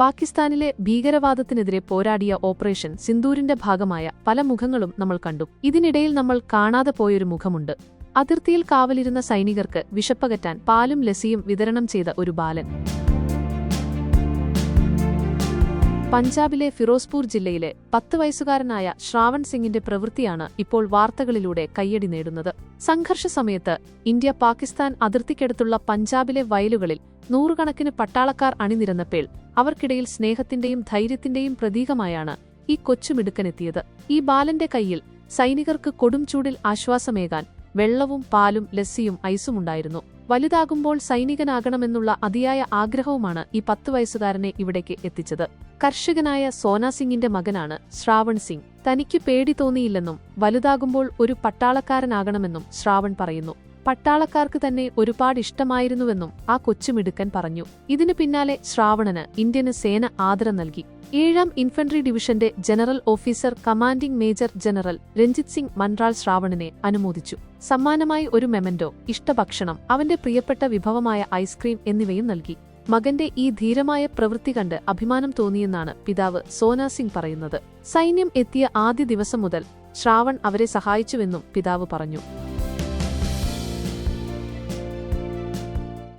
പാകിസ്ഥാനിലെ ഭീകരവാദത്തിനെതിരെ പോരാടിയ ഓപ്പറേഷൻ സിന്ദൂരിന്റെ ഭാഗമായ പല മുഖങ്ങളും നമ്മൾ കണ്ടു. ഇതിനിടയിൽ നമ്മൾ കാണാതെ പോയൊരു മുഖമുണ്ട്. അതിർത്തിയിൽ കാവലിരുന്ന സൈനികർക്ക് വിശപ്പകറ്റാൻ പാലും ലസിയും വിതരണം ചെയ്ത ഒരു ബാലൻ. പഞ്ചാബിലെ ഫിറോസ്പൂർ ജില്ലയിലെ പത്ത് വയസ്സുകാരനായ ശ്രാവൺ സിംഗിന്റെ പ്രവൃത്തിയാണ് ഇപ്പോൾ വാർത്തകളിലൂടെ കയ്യടി നേടുന്നത്. സംഘർഷ സമയത്ത് ഇന്ത്യ പാകിസ്ഥാൻ അതിർത്തിക്കടുത്തുള്ള പഞ്ചാബിലെ വയലുകളിൽ നൂറുകണക്കിന് പട്ടാളക്കാർ അണിനിരന്നപ്പോൾ അവർക്കിടയിൽ സ്നേഹത്തിന്റെയും ധൈര്യത്തിന്റെയും പ്രതീകമായാണ് ഈ കൊച്ചുമിടുക്കനെത്തിയത് ഈ ബാലന്റെ കയ്യിൽ സൈനികർക്ക് കൊടും ചൂടിൽ ആശ്വാസമേകാൻ വെള്ളവും പാലും ലസ്സിയും ഐസുമുണ്ടായിരുന്നു വലുതാകുമ്പോൾ സൈനികനാകണമെന്നുള്ള അതിയായ ആഗ്രഹവുമാണ് ഈ പത്തു വയസ്സുകാരനെ ഇവിടേക്ക് എത്തിച്ചത്. കർഷകനായ സോനാ സിംഗിന്റെ മകനാണ് ശ്രാവൺ സിംഗ്. തനിക്ക് പേടി തോന്നിയില്ലെന്നും വലുതാകുമ്പോൾ ഒരു പട്ടാളക്കാരനാകണമെന്നും ശ്രാവൺ പറയുന്നു. പട്ടാളക്കാർക്ക് തന്നെ ഒരുപാട് ഇഷ്ടമായിരുന്നുവെന്നും ആ കൊച്ചുമിടുക്കൻ പറഞ്ഞു. ഇതിനു പിന്നാലെ ശ്രാവണന് ഇന്ത്യന് സേന ആദരം നൽകി. ഏഴാം ഇൻഫൻട്രി ഡിവിഷന്റെ general officer commanding major general Ranjit Singh Manral ശ്രാവണനെ അനുമോദിച്ചു. സമ്മാനമായി ഒരു മെമന്റോ ഇഷ്ടഭക്ഷണം അവന്റെ പ്രിയപ്പെട്ട വിഭവമായ ഐസ്ക്രീം എന്നിവയും നൽകി. മകന്റെ ഈ ധീരമായ പ്രവൃത്തി കണ്ട് അഭിമാനം തോന്നിയെന്നാണ് പിതാവ് സോനാ സിംഗ് പറയുന്നത്. സൈന്യം എത്തിയ ആദ്യ ദിവസം മുതൽ ശ്രാവൺ അവരെ സഹായിച്ചുവെന്നും പിതാവ് പറഞ്ഞു.